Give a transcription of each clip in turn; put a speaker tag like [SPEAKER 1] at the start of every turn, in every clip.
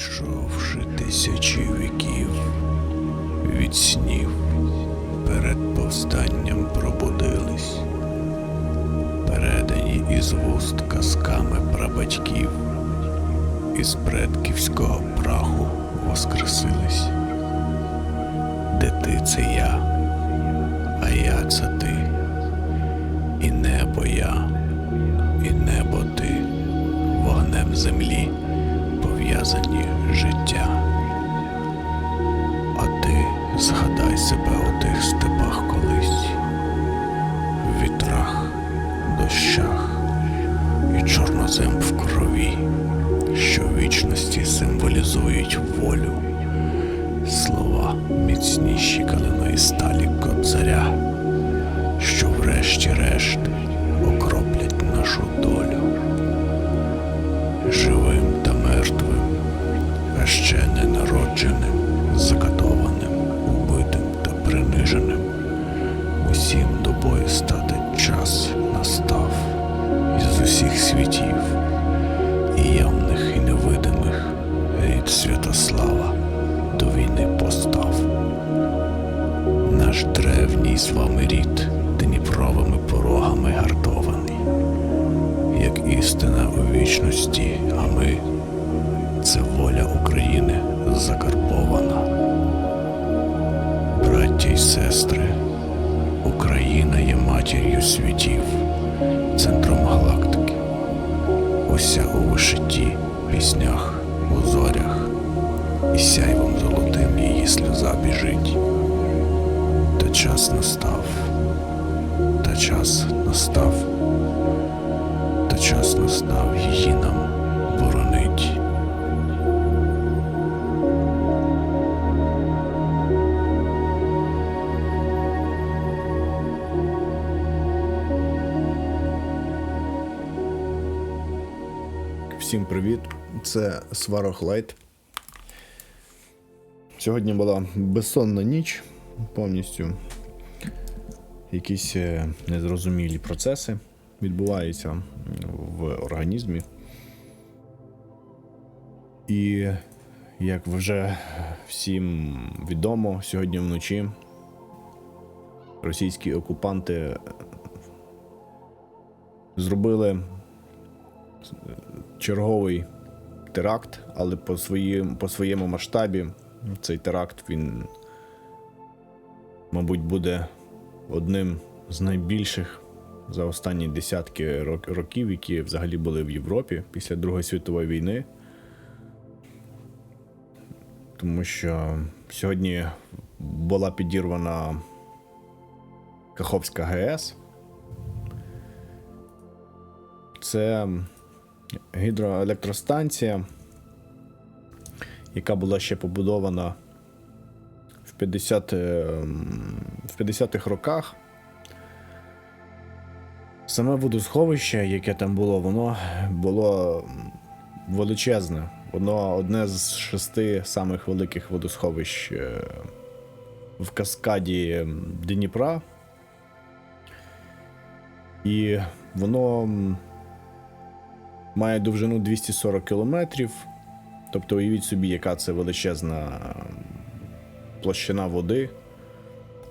[SPEAKER 1] Пройшовши тисячі віків. Від снів, перед повстанням пробудились, передані із вуст казками прабатьків, із предківського праху воскресились. Де ти це я, а я це ти, і небо я, і небо ти, вогнем землі пов'язані життя. А ти згадай себе у тих степах колись, вітрах, дощах і чорнозем в крові, що вічності символізують волю, слова міцніші калиної сталі кобзаря, що врешті-решт вічності, а ми це воля України закарбована. Браття й сестри, Україна є матір'ю світів, центром галактики, уся у вишитті, піснях, у зорях, і сяйвом золотим її сльоза біжить. Та час настав, та час настав та час настав її нам боронить.
[SPEAKER 2] Всім привіт! Це Сварог Лайт. Сьогодні була безсонна ніч, повністю якісь е, незрозумілі процеси відбуваються в організмі. І як вже всім відомо, сьогодні вночі російські окупанти зробили черговий теракт, але по, своїм, по своєму масштабі цей теракт він, мабуть, буде одним з найбільших за останні десятки рок- років, які взагалі були в Європі після Другої світової війни. Тому що сьогодні була підірвана Каховська ГЕС. Це гідроелектростанція, яка була ще побудована в 50, е, в 50-х роках. Саме водосховище, яке там було, воно було величезне. Воно одне з шести самих великих водосховищ е, в каскаді Дніпра. І воно має довжину 240 кілометрів. Тобто, уявіть собі, яка це величезна площина води.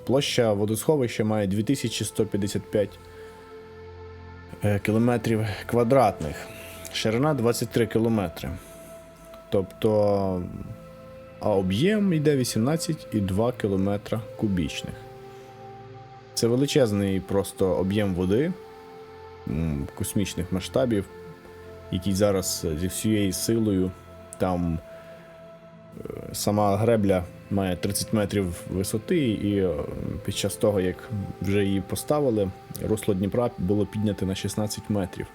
[SPEAKER 2] Площа водосховища має 2155 е, кілометрів квадратних. Ширина 23 кілометри. Тобто, а об'єм йде 18,2 кілометра кубічних. Це величезний просто об'єм води космічних масштабів, який зараз зі всією силою там е, сама гребля має 30 метрів висоти, і е, під час того, як вже її поставили, русло Дніпра було підняте на 16 метрів.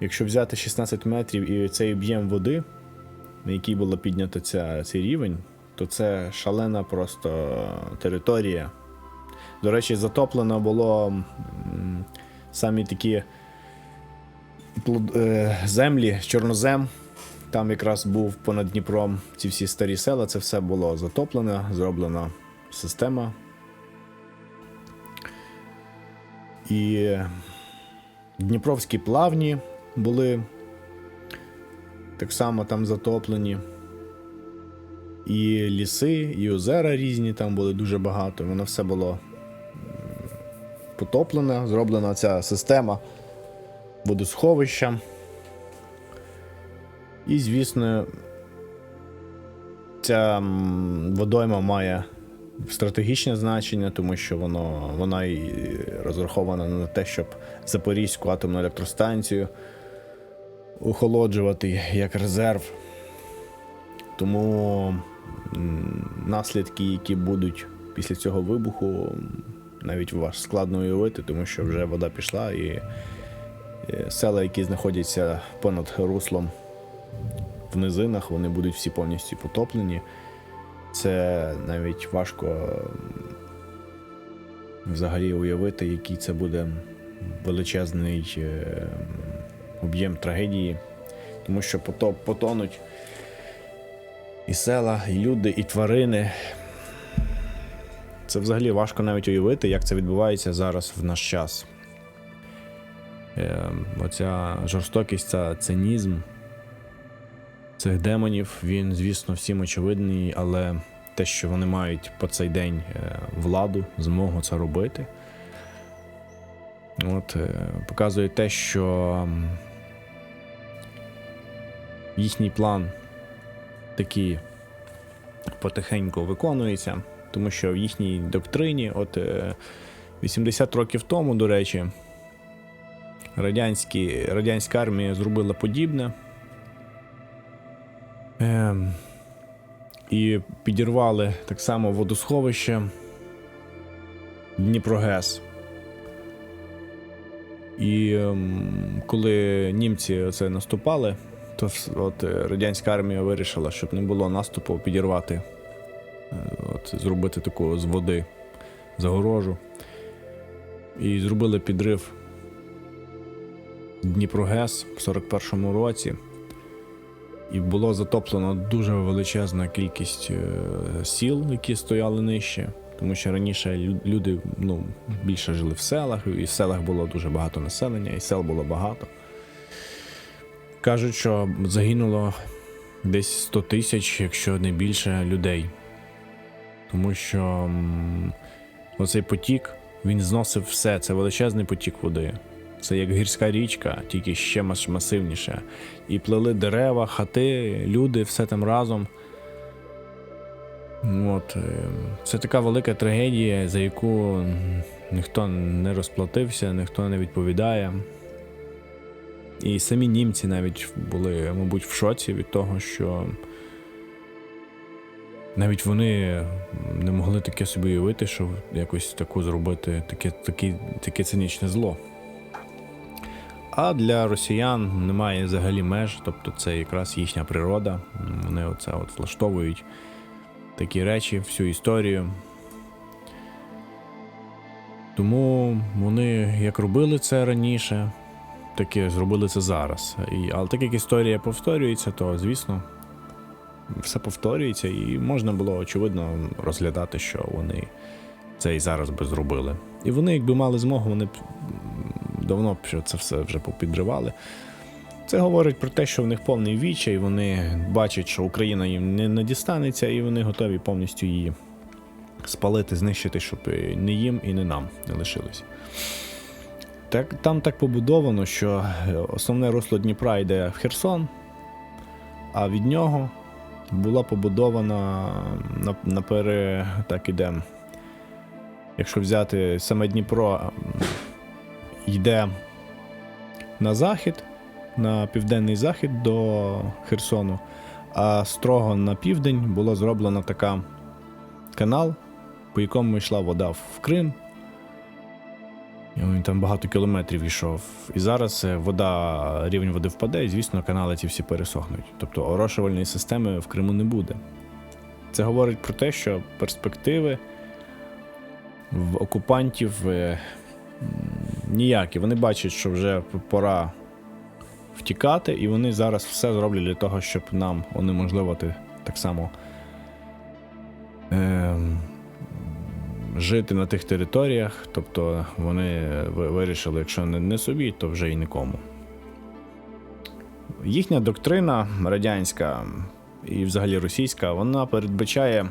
[SPEAKER 2] Якщо взяти 16 метрів і цей об'єм води, на який було піднято ця, цей рівень, то це шалена просто територія. До речі, затоплено було самі такі е, землі, чорнозем. Там якраз був понад Дніпром ці всі старі села, це все було затоплено, зроблена система. І Дніпровські плавні були так само там затоплені. І ліси, і озера різні там були дуже багато. Воно все було потоплене, зроблена ця система водосховища. І, звісно, ця водойма має стратегічне значення, тому що воно, вона і розрахована на те, щоб Запорізьку атомну електростанцію охолоджувати як резерв. Тому наслідки, які будуть після цього вибуху, навіть вас складно уявити, тому що вже вода пішла, і е, села, які знаходяться понад руслом в низинах, вони будуть всі повністю потоплені. Це навіть важко взагалі уявити, який це буде величезний е, об'єм трагедії, тому що пото- потонуть і села, і люди, і тварини. Це взагалі важко навіть уявити, як це відбувається зараз в наш час. Е, оця жорстокість, ця цинізм цих демонів, він, звісно, всім очевидний, але те, що вони мають по цей день е, владу, змогу це робити, от, е, показує те, що їхній план такий потихеньку виконується, тому що в їхній доктрині, от е, 80 років тому, до речі, радянські, радянська армія зробила подібне. Ем, і підірвали так само водосховище Дніпрогес. І ем, коли німці це наступали, то от е, радянська армія вирішила, щоб не було наступу, підірвати, е, от, зробити таку з води загорожу. І зробили підрив Дніпрогес в 41-му році. І було затоплено дуже величезна кількість е, сіл, які стояли нижче. Тому що раніше люди ну, більше жили в селах, і в селах було дуже багато населення, і сел було багато. Кажуть, що загинуло десь 100 тисяч, якщо не більше людей. Тому що оцей потік він зносив все. Це величезний потік води. Це як гірська річка, тільки ще масивніше. І плели дерева, хати, люди, все там разом. От, е, це така велика трагедія, за яку ніхто не розплатився, ніхто не відповідає. І самі німці навіть були, мабуть, в шоці від того, що навіть вони не могли таке собі уявити, що якось таку зробити таке, таке, таке цинічне зло. А для росіян немає взагалі меж, тобто це якраз їхня природа. Вони оце от влаштовують такі речі, всю історію. Тому вони як робили це раніше, так і зробили це зараз. І, але так як історія повторюється, то звісно все повторюється, і можна було очевидно розглядати, що вони це і зараз би зробили. І вони, якби мали змогу, вони б давно що це все вже попідривали. Це говорить про те, що в них повний відчай, вони бачать, що Україна їм не, не дістанеться, і вони готові повністю її спалити, знищити, щоб не їм і не нам не лишилось. Так, там так побудовано, що е, основне русло Дніпра йде в Херсон, а від нього була побудована на, напере, так іде. Якщо взяти саме Дніпро, йде на захід, на південний захід до Херсону, а строго на південь була зроблена така канал, по якому йшла вода в Крим. І він там багато кілометрів йшов. І зараз е, вода, рівень води впаде, і звісно, канали ці всі пересохнуть. Тобто орошувальної системи в Криму не буде. Це говорить про те, що перспективи в окупантів е, ніякі. Вони бачать, що вже пора втікати, і вони зараз все зроблять для того, щоб нам унеможливити так само е, жити на тих територіях. Тобто вони вирішили, якщо не, не собі, то вже й нікому. їхня доктрина радянська і взагалі російська, вона передбачає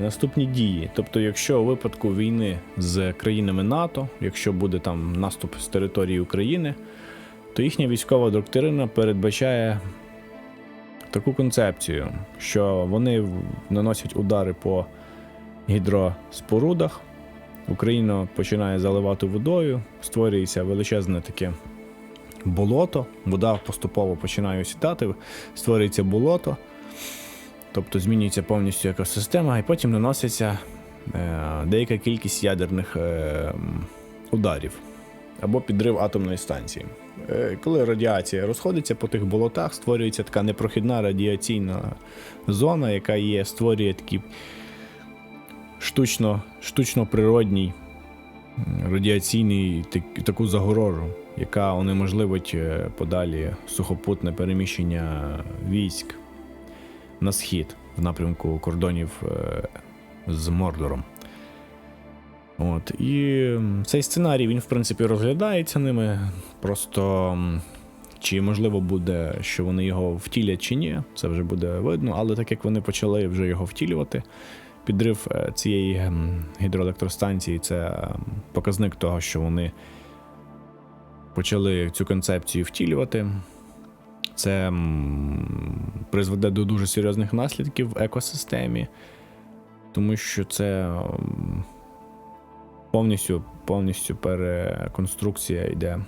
[SPEAKER 2] наступні дії. Тобто, якщо у випадку війни з країнами НАТО, якщо буде там наступ з території України, то їхня військова доктрина передбачає таку концепцію, що вони наносять удари по гідроспорудах. Україна починає заливати водою, створюється величезне таке болото, вода поступово починає осідати, створюється болото, тобто змінюється повністю екосистема, і потім наноситься е, деяка кількість ядерних е, ударів або підрив атомної станції. Е, коли радіація розходиться по тих болотах, створюється така непрохідна радіаційна зона, яка є, створює такі штучно, штучно природній радіаційний так- таку загорожу, яка унеможливить подалі сухопутне переміщення військ на схід в напрямку кордонів е, з Мордором. От, і цей сценарій він, в принципі, розглядається ними. Просто чи можливо буде, що вони його втілять чи ні, це вже буде видно. Але так як вони почали вже його втілювати, підрив е, цієї гідроелектростанції це показник того, що вони почали цю концепцію втілювати. Це призведе до дуже серйозних наслідків в екосистемі, тому що це повністю, повністю переконструкція йде.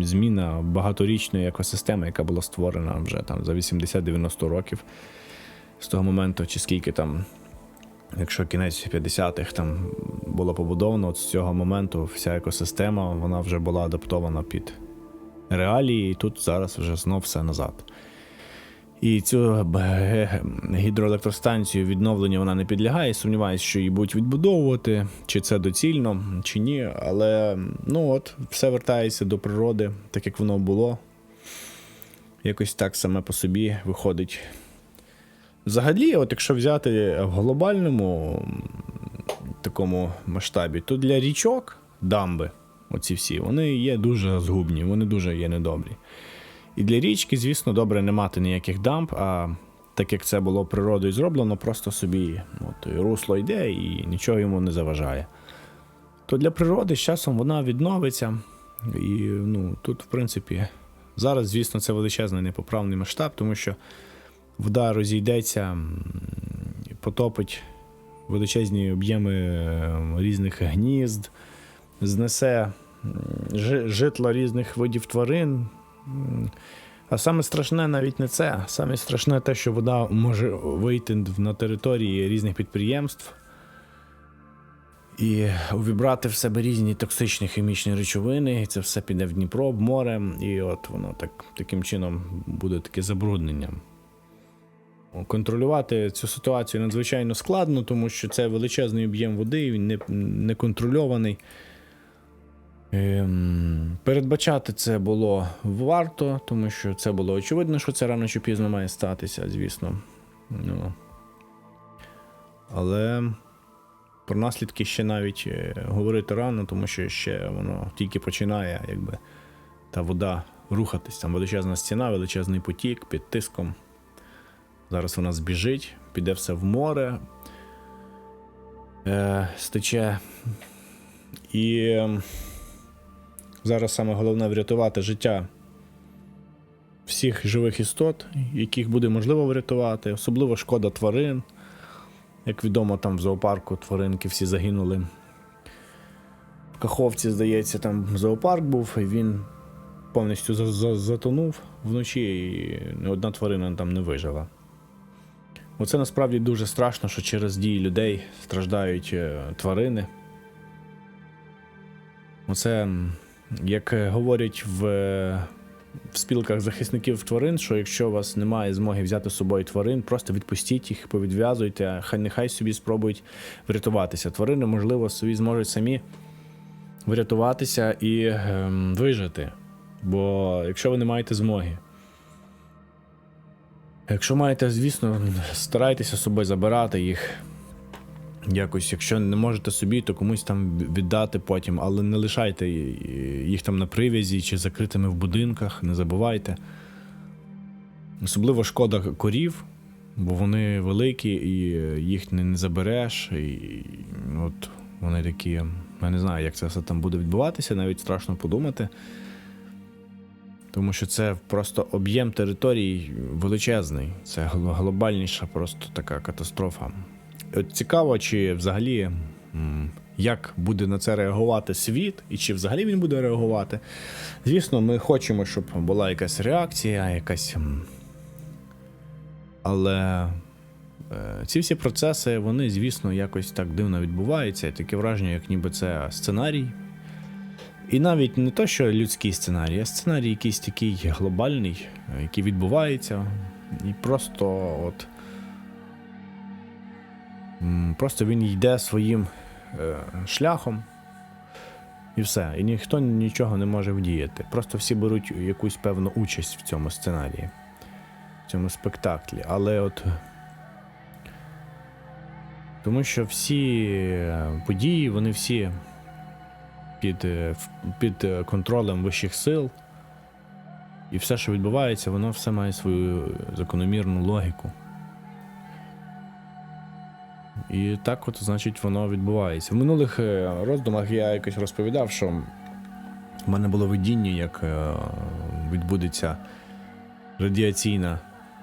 [SPEAKER 2] Зміна багаторічної екосистеми, яка була створена вже там за 80-90 років з того моменту, чи скільки там, якщо кінець 50-х там було побудовано, от з цього моменту вся екосистема вона вже була адаптована під реалії, і тут зараз вже знов все назад. І цю гідроелектростанцію відновлення вона не підлягає. Сумніваюся, що її будуть відбудовувати, чи це доцільно, чи ні. Але ну от, все вертається до природи, так як воно було. Якось так саме по собі виходить. Взагалі, от якщо взяти в глобальному такому масштабі, то для річок дамби, оці всі, вони є дуже згубні, вони дуже є недобрі. І для річки, звісно, добре не мати ніяких дамб, а так як це було природою зроблено, просто собі от, русло йде і нічого йому не заважає. То для природи з часом вона відновиться. І ну, тут, в принципі, зараз, звісно, це величезний непоправний масштаб, тому що вода розійдеться, потопить величезні об'єми е, різних гнізд, знесе житла різних видів тварин. А саме страшне навіть не це. Саме страшне те, що вода може вийти на території різних підприємств і увібрати в себе різні токсичні хімічні речовини, і це все піде в Дніпро, в море, і от воно так, таким чином буде таке забруднення. Контролювати цю ситуацію надзвичайно складно, тому що це величезний об'єм води, він не, не контрольований. Ем, передбачати це було варто, тому що це було очевидно, що це рано чи пізно має статися, звісно. Ну. Але про наслідки ще навіть е, говорити рано, тому що ще воно тільки починає, якби та вода рухатись. Там величезна стіна, величезний потік під тиском. Зараз вона збіжить, піде все в море, е, стече. І ем, зараз саме головне врятувати життя всіх живих істот, яких буде можливо врятувати, особливо шкода тварин. Як відомо, там в зоопарку тваринки всі загинули. В Каховці, здається, там зоопарк був, і він повністю за- за- затонув вночі, і ні одна тварина там не вижила. Оце насправді дуже страшно, що через дії людей страждають е, тварини. Оце, як е, говорять в, е, в спілках захисників тварин, що якщо у вас немає змоги взяти з собою тварин, просто відпустіть їх, повідв'язуйте, хай нехай собі спробують врятуватися. Тварини, можливо, собі зможуть самі врятуватися і ем, вижити. Бо якщо ви не маєте змоги. Якщо маєте, звісно, старайтеся з собою забирати їх. Якось, якщо не можете собі, то комусь там віддати потім, але не лишайте їх там на привязі чи закритими в будинках, не забувайте. Особливо шкода корів, бо вони великі і їх не, не забереш. І от вони такі. Я не знаю, як це все там буде відбуватися, навіть страшно подумати. Тому що це просто об'єм територій величезний. Це глобальніша просто така катастрофа. Цікаво, чи взагалі як буде на це реагувати світ, і чи взагалі він буде реагувати. Звісно, ми хочемо, щоб була якась реакція, якась. Але е, ці всі процеси, вони, звісно, якось так дивно відбуваються. Таке враження, як ніби це сценарій. І навіть не то, що людський сценарій, а сценарій якийсь такий глобальний, е, який відбувається. І просто от. Просто він йде своїм е, шляхом. І все. І ніхто нічого не може вдіяти. Просто всі беруть якусь певну участь в цьому сценарії, в цьому спектаклі. Але от. Тому що всі е, події, вони всі під, е, під контролем вищих сил. І все, що відбувається, воно все має свою закономірну логіку. І так, от, значить, воно відбувається. В минулих е, роздумах я якось розповідав, що в мене було видіння, як е, відбудеться радіаційна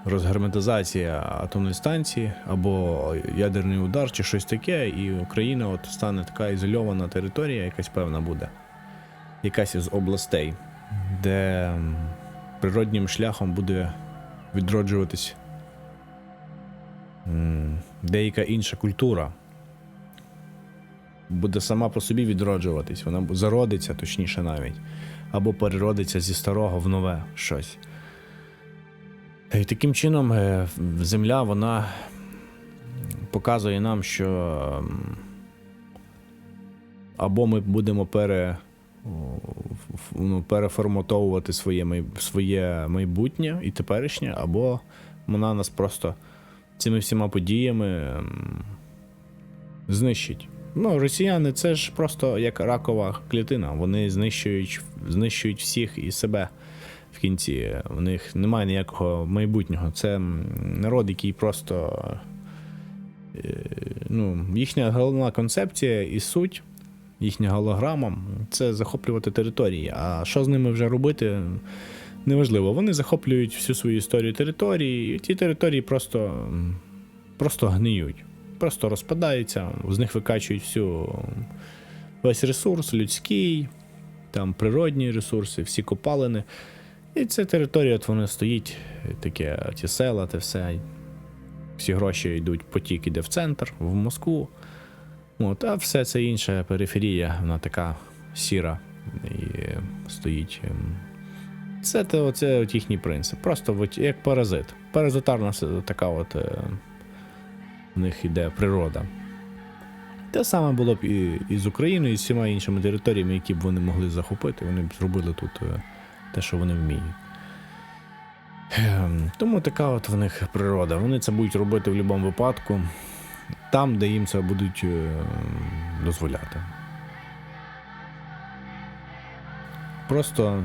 [SPEAKER 2] розгерметизація атомної станції або ядерний удар, чи щось таке, і Україна от стане така ізольована територія, якась певна буде, якась із областей, де природнім шляхом буде відроджуватись деяка інша культура. Буде сама по собі відроджуватись, вона зародиться, точніше навіть, або переродиться зі старого в нове щось. І таким чином е, земля вона показує нам, що або ми будемо пере, ну, переформатовувати своє, своє майбутнє і теперішнє, або вона нас просто цими всіма подіями м, знищить. Ну, росіяни це ж просто як ракова клітина. Вони знищують, знищують всіх і себе в кінці. В них немає ніякого майбутнього. Це народ, який просто. е, Ну, їхня головна концепція і суть, їхня голограма це захоплювати території. А що з ними вже робити? Неважливо. Вони захоплюють всю свою історію території, і ті території просто, просто гниють, просто розпадаються, з них викачують всю весь ресурс людський, там природні ресурси, всі копалини. І ця територія, от вона стоїть, таке, ті села, те все. Всі гроші йдуть, потік іде в центр, в Москву. От, а все це інша периферія, вона така сіра і стоїть. Це, те, оце от їхній принцип. Просто як паразит. Паразитарна така от е, в них іде природа. Те саме було б і, і з Україною, і з всіма іншими територіями, які б вони могли захопити, вони б зробили тут е, те, що вони вміють. Ем, Тому така от в них природа. Вони це будуть робити в будь-якому випадку, там, де їм це будуть е, дозволяти. Просто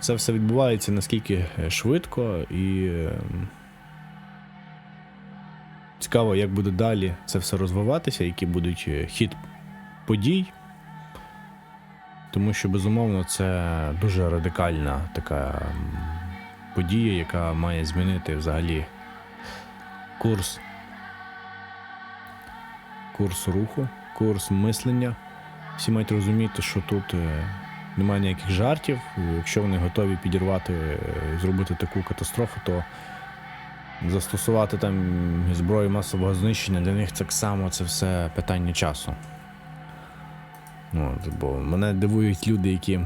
[SPEAKER 2] це все відбувається наскільки е, швидко і е, цікаво, як буде далі це все розвиватися, які будуть е, хід подій. Тому що, безумовно, це дуже радикальна така подія, яка має змінити взагалі курс, курс руху, курс мислення. Всі мають розуміти, що тут е, немає ніяких жартів. Якщо вони готові підірвати, е, зробити таку катастрофу, то застосувати там зброю масового знищення для них так само це все питання часу. От, бо мене дивують люди, які,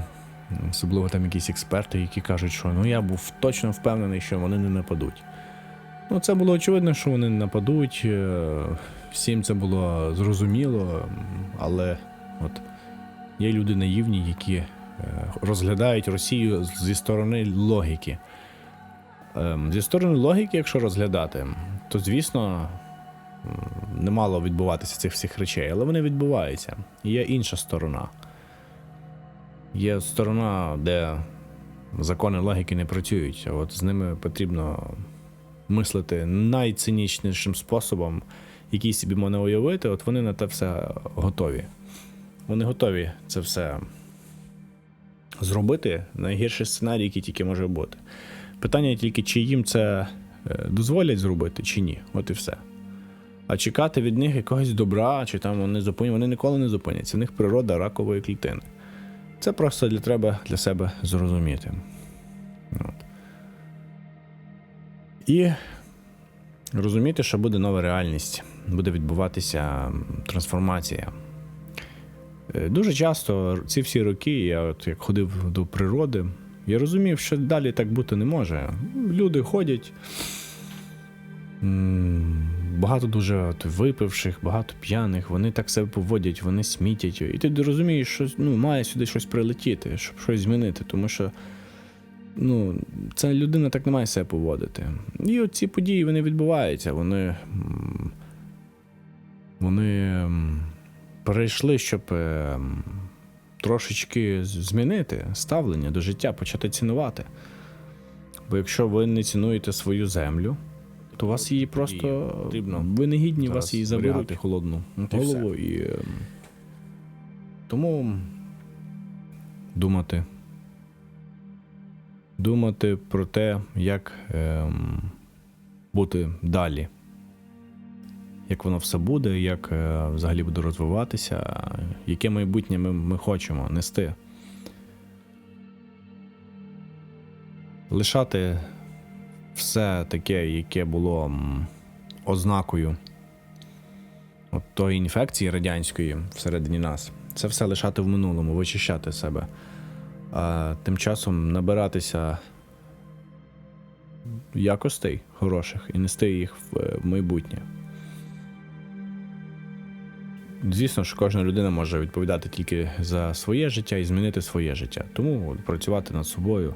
[SPEAKER 2] особливо там якісь експерти, які кажуть, що ну я був точно впевнений, що вони не нападуть. Ну, це було очевидно, що вони не нападуть. е, Всім це було зрозуміло, але от є люди наївні, які розглядають Росію зі сторони логіки. Ем, Зі сторони логіки, якщо розглядати, то звісно, не мало відбуватися цих всіх речей, але вони відбуваються. І Є інша сторона. Є сторона, де закони логіки не працюють, от з ними потрібно мислити найцинічнішим способом, який собі можна уявити, от вони на те все готові. Вони готові це все зробити. Найгірший сценарій, який тільки може бути. Питання тільки, чи їм це е, дозволять зробити, чи ні. От і все. А чекати від них якогось добра, чи там вони зупиняться, вони ніколи не зупиняться. В них природа ракової клітини. Це просто для треба для себе зрозуміти. От. І розуміти, що буде нова реальність, буде відбуватися трансформація. Е, Дуже часто ці всі роки, я от як ходив до природи, я розумів, що далі так бути не може. Люди ходять. Багато дуже от випивших, багато п'яних, вони так себе поводять, вони смітять. І ти розумієш, що ну, має сюди щось прилетіти, щоб щось змінити, тому що ну, ця людина так не має себе поводити. І от ці події вони відбуваються, вони, вони м, перейшли, щоб е, трошечки змінити ставлення до життя, почати цінувати. Бо якщо ви не цінуєте свою землю, то вас її просто ви не гідні, вас її заберуть холодну голову і. ем, Тому думати. Думати про те, як ем, бути далі. Як воно все буде, як е, взагалі буде розвиватися, яке майбутнє ми, ми хочемо нести. Лишати все таке, яке було ознакою от тої інфекції радянської всередині нас. Це все лишати в минулому, вичищати себе. А тим часом набиратися якостей хороших і нести їх в майбутнє. Звісно, що кожна людина може відповідати тільки за своє життя і змінити своє життя. Тому працювати над собою.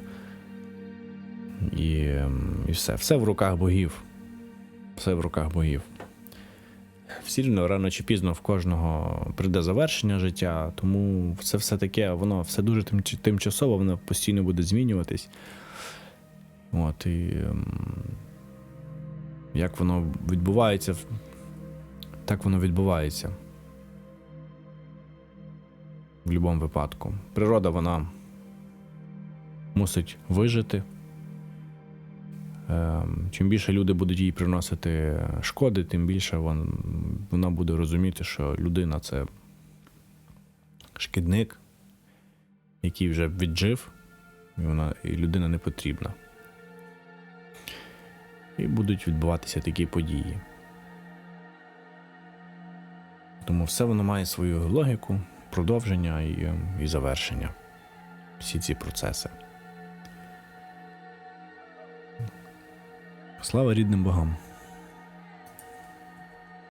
[SPEAKER 2] І, ем, і все. Все в руках богів. Все в руках богів. Всі рівно рано чи пізно в кожного прийде завершення життя, тому це все таке, воно все дуже тим- тимчасово, воно постійно буде змінюватись. От, і ем, як воно відбувається, так воно відбувається. В будь-якому випадку. Природа, вона мусить вижити. Ем, Чим більше люди будуть їй приносити шкоди, тим більше вона буде розуміти, що людина це шкідник, який вже віджив, і, вона, і людина не потрібна. І будуть відбуватися такі події. Тому все воно має свою логіку, продовження і, і завершення. Всі ці процеси. Слава рідним богам!